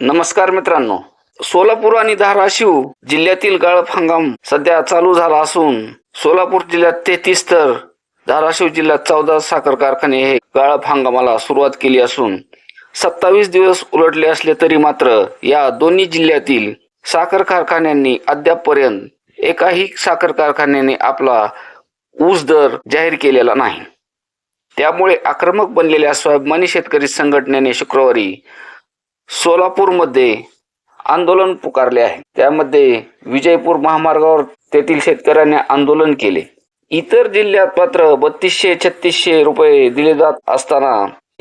नमस्कार मित्रांनो. सोलापूर आणि धाराशिव जिल्ह्यातील गाळप हंगाम सध्या चालू झाला असून सोलापूर जिल्ह्यात तेहतीस तर धाराशिव जिल्ह्यात चौदा साखर कारखाने हे गाळप हंगामाला सुरुवात केली असून सत्तावीस दिवस उलटले असले तरी मात्र या दोन्ही जिल्ह्यातील साखर कारखान्यांनी अद्यापपर्यंत एकाही साखर कारखान्याने आपला ऊस दर जाहीर केलेला नाही. त्यामुळे आक्रमक बनलेल्या स्वाभिमानी शेतकरी संघटनेने शुक्रवारी सोलापूरमध्ये आंदोलन पुकारले आहे. त्यामध्ये विजयपूर महामार्गावर तेथील शेतकऱ्यांनी आंदोलन केले. इतर जिल्ह्यात मात्र बत्तीसशे छत्तीसशे रुपये दिले जात असताना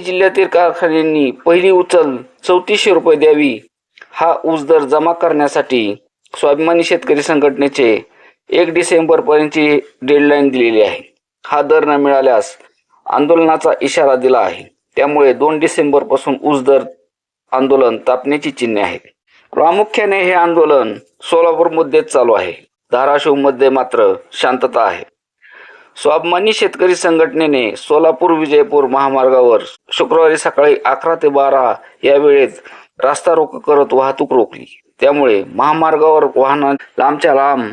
जिल्ह्यातील कारखान्यांनी पहिली उचल चौतीसशे रुपये द्यावी हा ऊस दर जमा करण्यासाठी स्वाभिमानी शेतकरी संघटनेचे एक डिसेंबर पर्यंतची डेडलाईन दिलेली आहे. हा दर न मिळाल्यास आंदोलनाचा इशारा दिला आहे. त्यामुळे दोन डिसेंबरपासून ऊस दर आंदोलन तापण्याची चिन्हे आहेत. प्रामुख्याने हे आंदोलन सोलापूरमध्येच चालू आहे. धाराशिवमध्ये मात्र शांतता आहे. स्वाभिमानी शेतकरी संघटनेने सोलापूर विजयपूर महामार्गावर शुक्रवारी सकाळी अकरा ते बारा या वेळेत रास्ता रोक करत वाहतूक रोखली. त्यामुळे महामार्गावर वाहन लांबच्या लांब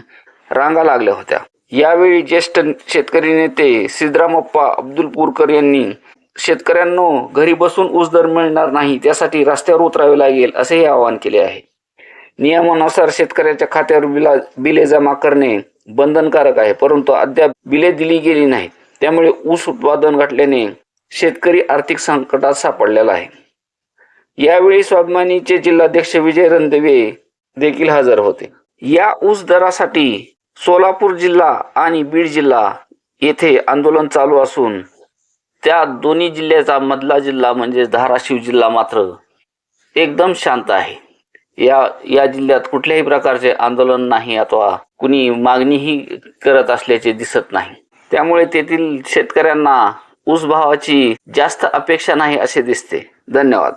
रांगा लागल्या होत्या. यावेळी ज्येष्ठ शेतकरी नेते सिद्धरामप्पा अब्दुलपूरकर यांनी शेतकऱ्यांनो घरी बसून ऊस दर मिळणार नाही त्यासाठी रस्त्यावर उतरावे लागेल असेही आवाहन केले आहे. नियमानुसार शेतकऱ्याच्या खात्यावर बिला बिले जमा करणे बंधनकारक आहे परंतु अद्याप बिले दिली गेली नाहीत. त्यामुळे ऊस उत्पादन घटल्याने शेतकरी आर्थिक संकटात सापडलेला आहे. यावेळी स्वाभिमानीचे जिल्हाध्यक्ष विजय रणदेवे देखील हजर होते. या ऊस दरासाठी सोलापूर जिल्हा आणि बीड जिल्हा येथे आंदोलन चालू असून त्या दोन्ही जिल्ह्याचा मधला जिल्हा म्हणजे धाराशिव जिल्हा मात्र एकदम शांत आहे. या या जिल्ह्यात कुठल्याही प्रकारचे आंदोलन नाही अथवा कुणी मागणीही करत असल्याचे दिसत नाही. त्यामुळे तेथील शेतकऱ्यांना ऊस भावाची जास्त अपेक्षा नाही असे दिसते. धन्यवाद.